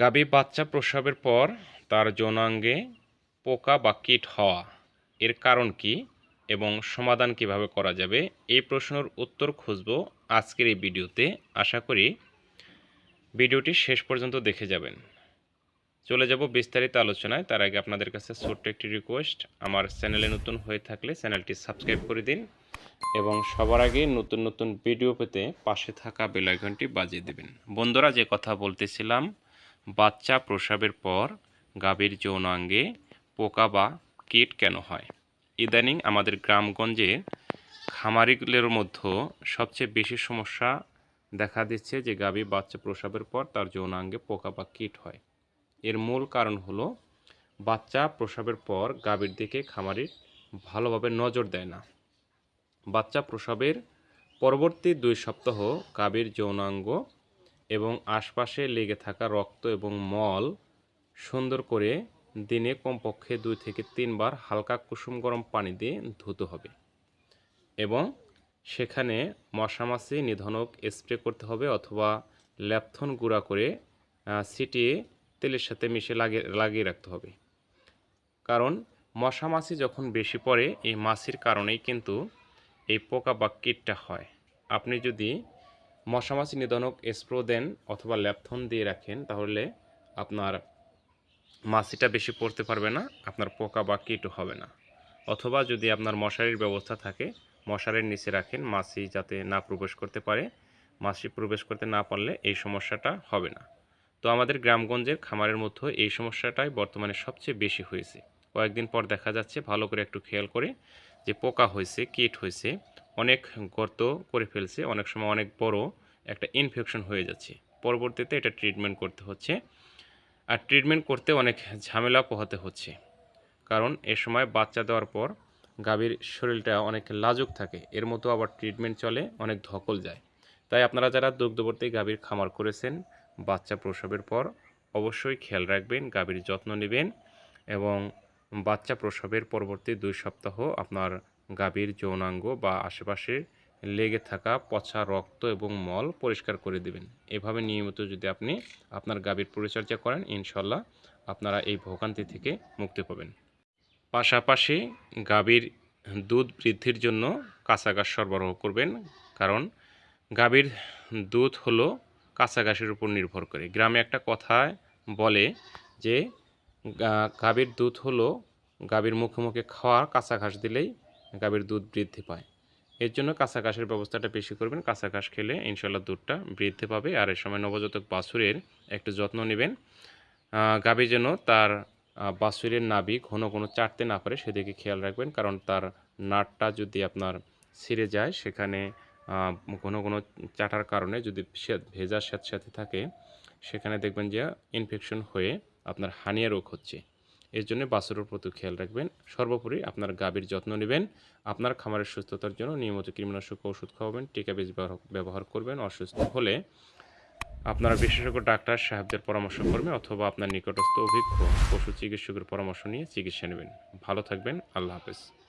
গাভী বাচ্চা প্রসবের পর তার যৌনাঙ্গে পোকা বা কীট হওয়া। এর কারণ কি এবং সমাধান কীভাবে করা যাবে এই প্রশ্নের উত্তর খুঁজব আজকের এই ভিডিওতে। আশা করি ভিডিওটি শেষ পর্যন্ত দেখে যাবেন। চলে যাব বিস্তারিত আলোচনায়। তার আগে আপনাদের কাছে ছোট্ট একটি রিকোয়েস্ট আমার চ্যানেলে নতুন হয়ে থাকলে চ্যানেলটি সাবস্ক্রাইব করে দিন এবং সবার আগে নতুন নতুন ভিডিও পেতে পাশে থাকা বেল আইকনটি বাজিয়ে দেবেন। বন্ধুরা, যে কথা বলতেছিলাম বাচ্চা প্রসবের পর গাভীর যৌনাঙ্গে পোকা বা কীট কেন হয়? ইদানিং আমাদের গ্রামগঞ্জে খামারিগুলোর মধ্যে সবচেয়ে বেশি সমস্যা দেখা দিচ্ছে যে গাভী বাচ্চা প্রসবের পর তার যৌনাঙ্গে পোকা বা কীট হয়। এর মূল কারণ হলো বাচ্চা প্রসবের পর গাভীর দিকে খামারির ভালোভাবে নজর দেয় না। বাচ্চা প্রসবের পরবর্তী দুই সপ্তাহ গাভীর যৌনাঙ্গ এবং আশপাশে লেগে থাকা রক্ত এবং মল সুন্দর করে দিনে কমপক্ষে দুই থেকে তিনবার হালকা কুসুম গরম পানি দিয়ে ধুতে হবে। এবং সেখানে মশামাছি নিধনক স্প্রে করতে হবে অথবা ল্যাপথন গুঁড়া করে ছিটিয়ে তেলের সাথে মিশে লাগিয়ে লাগিয়ে রাখতে হবে। কারণ মশামাছি যখন বেশি পড়ে, এই মাছির কারণেই কিন্তু এই পোকা বা কীটটা হয়। আপনি যদি মশামাছি নিধনক স্প্রে দেন অথবা ল্যাপথন দিয়ে রাখেন, তাহলে আপনার মাছিটা বেশি পড়তে পারবে না, আপনার পোকা বা কীটও হবে না। অথবা যদি আপনার মশারির ব্যবস্থা থাকে, মশারির নিচে রাখেন, মাছি যাতে না প্রবেশ করতে পারে। মাছি প্রবেশ করতে না পারলে এই সমস্যাটা হবে না। তো আমাদের গ্রামগঞ্জের খামারের মধ্যে এই সমস্যাটাই বর্তমানে সবচেয়ে বেশি হয়েছে। কয়েকদিন পর দেখা যাচ্ছে, ভালো করে একটু খেয়াল করে যে পোকা হয়েছে, কীট হয়েছে অনেক গর্ত করে ফেলছে, অনেক সময় অনেক বড় একটা ইনফেকশন হয়ে যাচ্ছে। পরবর্তীতে এটা ট্রিটমেন্ট করতে হচ্ছে। আর ট্রিটমেন্ট করতে অনেক ঝামেলা পোহাতে হচ্ছে। কারণ এ সময় বাচ্চা দেওয়ার পর গাভীর শরীরটা অনেক লাজুক থাকে, এর মতো আবার ট্রিটমেন্ট চলে, অনেক ধকল যায়। তাই আপনারা যারা দুগ্ধবর্তী গাভীর খামার করেছেন বাচ্চা প্রসবের পর, অবশ্যই খেয়াল রাখবেন, গাভীর যত্ন নেবেন এবং বাচ্চা প্রসবের পরবর্তী দুই সপ্তাহ আপনার গাভীর যৌনাঙ্গ বা আশেপাশে লেগে থাকা পচা রক্ত এবং মল পরিষ্কার করে দেবেন। এভাবে নিয়মিত যদি আপনি আপনার গাভীর পরিচর্যা করেন, ইনশাল্লাহ আপনারা এই ভোগান্তি থেকে মুক্তি পাবেন। পাশাপাশি গাভীর দুধ বৃদ্ধির জন্য কাঁচা ঘাস সরবরাহ করবেন, কারণ গাভীর দুধ হলো কাঁচা ঘাসের উপর নির্ভর করে। গ্রামে একটা কথা বলে যে গাভীর দুধ হলো গাভীর মুখে মুখে খাওয়া কাঁচা ঘাস দিলেই গাভীর দুধ বৃদ্ধি পায়। এর জন্য কাঁচা ঘাসের ব্যবস্থাটা বেশি করবেন। কাঁচা ঘাস খেলে ইনশাল্লাহ দুধটা বৃদ্ধি পাবে। আর এই সময় নবজাতক বাছুরের একটু যত্ন নেবেন। গাভী যেন তার বাছুরের নাভি ঘন ঘন চাটতে না পারে সেদিকে খেয়াল রাখবেন। কারণ তার নাটটা যদি আপনার ছিঁড়ে যায়, সেখানে ঘন ঘন চাটার কারণে যদি ভেজা সাথে থাকে, সেখানে দেখবেন যে ইনফেকশন হয়ে আপনার হানিয়া রোগ হচ্ছে। এর জন্য বাছুরের প্রতি খেয়াল রাখবেন। সর্বোপরি আপনার গাভীর যত্ন নেবেন। আপনার খামারের সুস্থতার জন্য নিয়মিত কীটনাশক ওষুধ খাওয়াবেন, টিকা বীজ ব্যবহার- করবেন, অসুস্থ হলে আপনার বিশেষজ্ঞ ডাক্তার, সাহেবদের পরামর্শ করবেন অথবা আপনার নিকটস্থ অভিজ্ঞ পশু চিকিৎসকের পরামর্শ নিয়ে চিকিৎসা নেবেন। ভালো থাকবেন, আল্লাহ হাফেজ।